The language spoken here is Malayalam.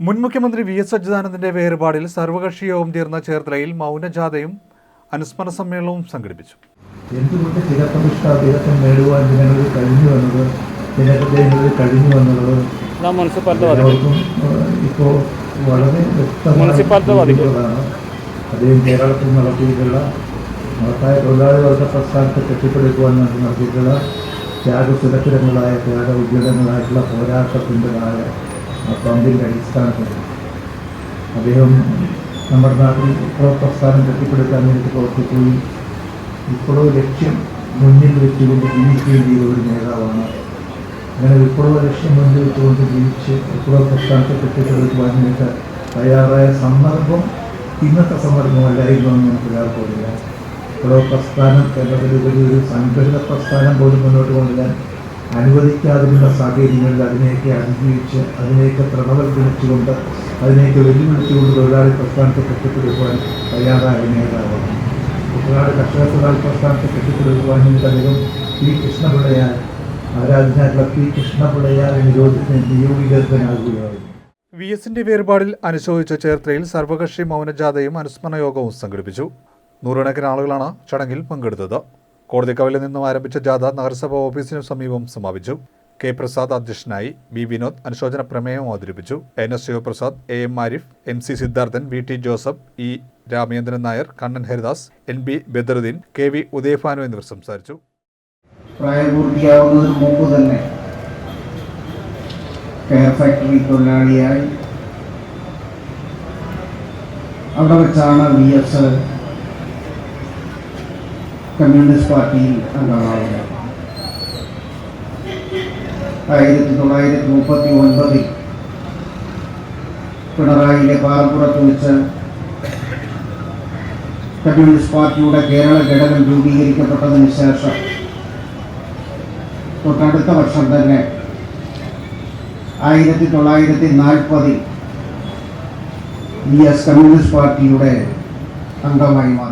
മുൻ മുഖ്യമന്ത്രി വി എസ് അച്യുതാനന്ദന്റെ വേർപാടിൽ സർവകക്ഷി യോഗം ചേർന്ന ചേർത്തലയിൽ മൗനജാഥയും അനുസ്മരണ സമ്മേളനവും സംഘടിപ്പിച്ചു. എന്തുകൊണ്ട് ചിരപ്രതിഷ്ഠ അദ്ദേഹത്തിന് നേടുവാൻ ജനങ്ങളിൽ കഴിഞ്ഞു എന്നത് ജനഹൃദയങ്ങളിൽ കഴിഞ്ഞു എന്നുള്ളത് ഞാൻ മുനിസിപ്പാലിറ്റി ബാധിക്കും എല്ലാവർക്കും ഏഹ്, ഇപ്പോൾ വളരെ മുനിസിപ്പാലിറ്റി ബാധിക്കും. വ്യക്തമാണ് അദ്ദേഹം കേരളത്തിൽ നടത്തിയിട്ടുള്ള മഹത്തായ തൊഴിലാളി വർഗ പ്രസ്ഥാനത്തെ കെട്ടിപ്പടുക്കുവാൻ വേണ്ടി നടത്തിയിട്ടുള്ള ത്യാഗസുരക്ഷരങ്ങളായ ത്യാഗ ഉജ്ജ്വലങ്ങളായിട്ടുള്ള പോരാട്ടത്തിന്റെതായ പമ്പിന്റെ അടിസ്ഥാനത്തിൽ അദ്ദേഹം നമ്മുടെ നാട്ടിൽ ഇപ്പോൾ പ്രസ്ഥാനം കെട്ടിപ്പടുക്കാൻ വേണ്ടി പ്രവർത്തിക്കുകയും ഇപ്പോഴും ലക്ഷ്യം മുന്നിൽ വെച്ചുകൊണ്ട് ജീവിക്കുകയും ചെയ്ത ഒരു നേതാവാണ്. അങ്ങനെ വിപ്ലവ ലക്ഷ്യം മുന്നിൽ വെച്ചുകൊണ്ട് ജീവിച്ച് വിപ്ലവ പ്രസ്ഥാനത്തെ കെട്ടിപ്പടുക്കുവാൻ വേണ്ടി തയ്യാറായ സന്ദർഭം ഇന്നത്തെ സന്ദർഭമല്ലായിരുന്നു എന്ന് നമുക്ക് എല്ലാവർക്കും അറിയാം വിപ്ലവ പ്രസ്ഥാനം കേരളത്തിലുപരി ഒരു സംഘടിത പ്രസ്ഥാനം പോലും മുന്നോട്ട് കൊണ്ടുവരാൻ അനുവദിക്കാതിരുന്ന സാഹചര്യങ്ങളിൽ അതിനെയൊക്കെ അതിജീവിച്ച് അതിനെയൊക്കെ പ്രണവൽക്കരിച്ചുകൊണ്ട് അതിനെയൊക്കെ വെല്ലുവിളിച്ചുകൊണ്ട് തൊഴിലാളി പ്രസ്ഥാനത്തെ കെട്ടിപ്പടുക്കുവാൻ തയ്യാറായ നേതാവാണ്. കുട്ടനാട് കർഷക തൊഴിലാളി പ്രസ്ഥാനത്തെ കെട്ടിപ്പടുക്കുവാൻ അദ്ദേഹം പി കൃഷ്ണപിള്ളയാൽ ആരാധനായിട്ടുള്ള പി കൃഷ്ണപിള്ളയാൽ നിരോധിച്ച് നിയോഗികർക്കനാകുകയായിരുന്നു വി എസിന്റെ വേർപാടിൽ അനുശോചിച്ച ചേർത്തലയിൽ സർവകക്ഷി മൗനജാഥയും അനുസ്മരണ യോഗവും സംഘടിപ്പിച്ചു. നൂറുകണക്കിന് ആളുകളാണ് ചടങ്ങിൽ പങ്കെടുത്തത്. കോടതിക്കവലിൽ നിന്നും ആരംഭിച്ച ജാഥ നഗരസഭ ഓഫീസിനു സമീപം സമാപിച്ചു. കെ പ്രസാദ് അധ്യക്ഷനായി ബി വിനോദ് അനുശോചന പ്രമേയം അവതരിപ്പിച്ചു. N S Sivaprasad A M Arif M C Siddharthan V T Joseph E Ramachandran Nair Kannan Haridas N B Badaruddin K V Udayabhanu എന്നിവർ സംസാരിച്ചു. തന്നെ തൊഴിലാളിയായി അവിടെ വെച്ചാണ് വി എസ് കമ്മ്യൂണിസ്റ്റ് പാർട്ടിയിൽ അംഗമാവുന്നത് ആയിരത്തി തൊള്ളായിരത്തി മുപ്പത്തി ഒൻപതിൽ പിണറായിയിലെ പാറപ്പുറത്ത് വെച്ച് കമ്മ്യൂണിസ്റ്റ് പാർട്ടിയുടെ കേരള ഘടകം രൂപീകരിക്കപ്പെട്ടതിന് ശേഷം തൊട്ടടുത്ത വർഷം തന്നെ ആയിരത്തി തൊള്ളായിരത്തി നാൽപ്പതിൽ വി എസ് കമ്മ്യൂണിസ്റ്റ് പാർട്ടിയുടെ അംഗമായി മാറി.